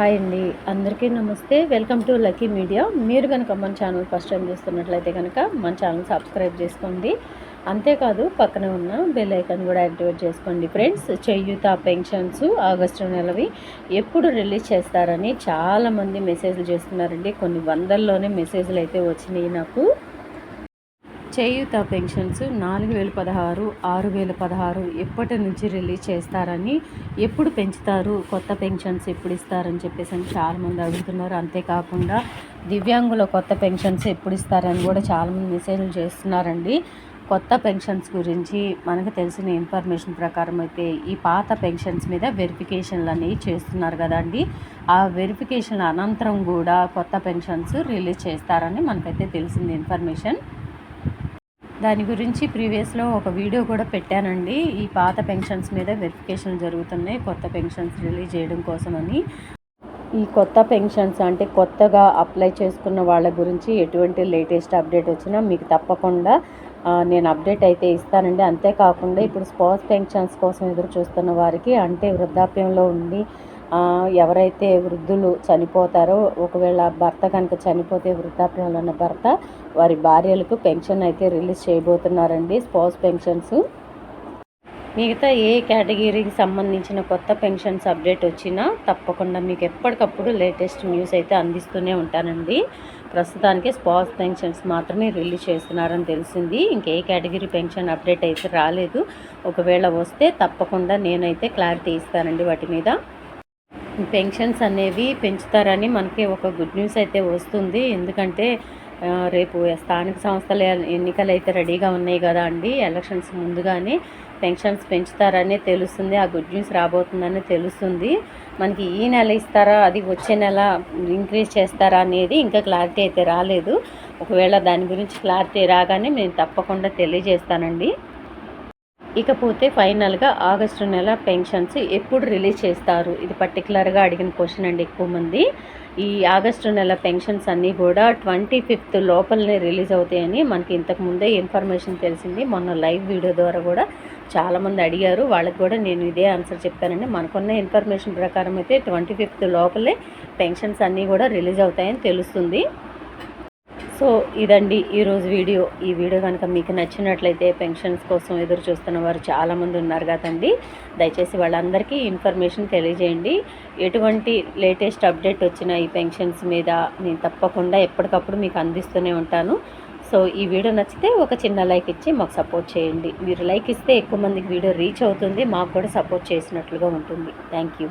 Hi అండి. అందరికీ నమస్తే. Welcome to lucky media. మీరు కనుక మన ఛానల్ ఫస్ట్ టైం చూస్తున్నట్లయితే కనుక మన ఛానల్ సబ్స్క్రైబ్ చేసుకోండి. అంతేకాదు పక్కన ఉన్న బెల్ ఐకాన్ కూడా యాక్టివేట్ చేసుకోండి ఫ్రెండ్స్. చేయూత పెన్షన్స్ ఆగస్టు నెలవి ఎప్పుడు రిలీజ్ చేస్తారని చాలామంది మెసేజ్లు చేస్తున్నారండి. కొన్ని వందల్లోనే మెసేజ్లు అయితే వచ్చినాయి నాకు. చేయూత పెన్షన్స్ నాలుగు వేల పదహారు ఆరు వేల పదహారు ఎప్పటి నుంచి రిలీజ్ చేస్తారని ఎప్పుడు పెంచుతారు కొత్త పెన్షన్స్ ఎప్పుడు ఇస్తారని చెప్పేసి అని చాలామంది అడుగుతున్నారు. అంతేకాకుండా దివ్యాంగుల కొత్త పెన్షన్స్ ఎప్పుడు ఇస్తారని కూడా చాలామంది మెసేజ్లు చేస్తున్నారండి. కొత్త పెన్షన్స్ గురించి మనకు తెలిసిన ఇన్ఫర్మేషన్ ప్రకారం అయితే ఈ పాత పెన్షన్స్ మీద వెరిఫికేషన్లు అనేవి చేస్తున్నారు కదండి. ఆ వెరిఫికేషన్ అనంతరం కూడా కొత్త పెన్షన్స్ రిలీజ్ చేస్తారని మనకైతే తెలిసింది ఇన్ఫర్మేషన్. దాని గురించి ప్రీవియస్లో ఒక వీడియో కూడా పెట్టానండి. ఈ పాత పెన్షన్స్ మీద వెరిఫికేషన్ జరుగుతున్నాయి. కొత్త పెన్షన్స్ రిలీజ్ చేయడం కోసమని. ఈ కొత్త పెన్షన్స్ అంటే కొత్తగా అప్లై చేసుకున్న వాళ్ళ గురించి ఎటువంటి లేటెస్ట్ అప్డేట్ వచ్చినా మీకు తప్పకుండా నేను అప్డేట్ అయితే ఇస్తానండి. అంతేకాకుండా ఇప్పుడు స్పాస్ పెన్షన్స్ కోసం ఎదురు చూస్తున్న వారికి అంటే వృద్ధాప్యంలో ఉండి ఎవరైతే వృద్ధులు చనిపోతారో ఒకవేళ భర్త కనుక చనిపోతే వృద్ధాప్యంలో ఉన్న భర్త వారి భార్యలకు పెన్షన్ అయితే రిలీజ్ చేయబోతున్నారండి స్పౌస్ పెన్షన్స్. మిగతా ఏ కేటగిరీకి సంబంధించిన కొత్త పెన్షన్స్ అప్డేట్ వచ్చినా తప్పకుండా మీకు ఎప్పటికప్పుడు లేటెస్ట్ న్యూస్ అయితే అందిస్తూనే ఉంటానండి. ప్రస్తుతానికి స్పాస్ పెన్షన్స్ మాత్రమే రిలీజ్ చేస్తున్నారని తెలిసింది. ఇంకే కేటగిరీ పెన్షన్ అప్డేట్ అయితే రాలేదు. ఒకవేళ వస్తే తప్పకుండా నేనైతే క్లారిటీ ఇస్తానండి వాటి మీద. పెన్షన్స్ అనేవి పెంచుతారని మనకి ఒక గుడ్ న్యూస్ అయితే వస్తుంది. ఎందుకంటే రేపు స్థానిక సంస్థల ఎన్నికలు అయితే రెడీగా ఉన్నాయి కదా అండి ఎలక్షన్స్ ముందుగానే పెన్షన్స్ పెంచుతారని తెలుస్తుంది. ఆ గుడ్ న్యూస్ రాబోతుందని తెలుస్తుంది. మనకి ఈ నెల ఇస్తారా అది వచ్చే నెల ఇంక్రీజ్ చేస్తారా అనేది ఇంకా క్లారిటీ అయితే రాలేదు. ఒకవేళ దాని గురించి క్లారిటీ రాగానే నేను తప్పకుండా తెలియజేస్తానండి. ఇకపోతే ఫైనల్గా ఆగస్టు నెల పెన్షన్స్ ఎప్పుడు రిలీజ్ చేస్తారు? ఇది పర్టికులర్గా అడిగిన క్వశ్చన్ అండి ఎక్కువ మంది. ఈ ఆగస్టు నెల పెన్షన్స్ అన్నీ కూడా ట్వంటీ ఫిఫ్త్ లోపలనే రిలీజ్ అవుతాయని మనకి ఇంతకు ముందే ఇన్ఫర్మేషన్ తెలిసింది. మొన్న లైవ్ వీడియో ద్వారా కూడా చాలామంది అడిగారు. వాళ్ళకి కూడా నేను ఇదే ఆన్సర్ చెప్పానండి. మనకున్న ఇన్ఫర్మేషన్ ప్రకారం అయితే ట్వంటీ ఫిఫ్త్ లోపలే పెన్షన్స్ అన్నీ కూడా రిలీజ్ అవుతాయని తెలుస్తుంది. సో ఇదండి ఈరోజు వీడియో. ఈ వీడియో కనుక మీకు నచ్చినట్లయితే పెన్షన్స్ కోసం ఎదురు చూస్తున్న వారు చాలామంది ఉన్నారు కదండి. దయచేసి వాళ్ళందరికీ ఇన్ఫర్మేషన్ తెలియజేయండి. ఎటువంటి లేటెస్ట్ అప్డేట్ వచ్చిన ఈ పెన్షన్స్ మీద నేను తప్పకుండా ఎప్పటికప్పుడు మీకు అందిస్తూనే ఉంటాను. సో ఈ వీడియో నచ్చితే ఒక చిన్న లైక్ ఇచ్చి మాకు సపోర్ట్ చేయండి. మీరు లైక్ ఇస్తే ఎక్కువ మందికి వీడియో రీచ్ అవుతుంది. మాకు కూడా సపోర్ట్ చేసినట్లుగా ఉంటుంది. Thank you.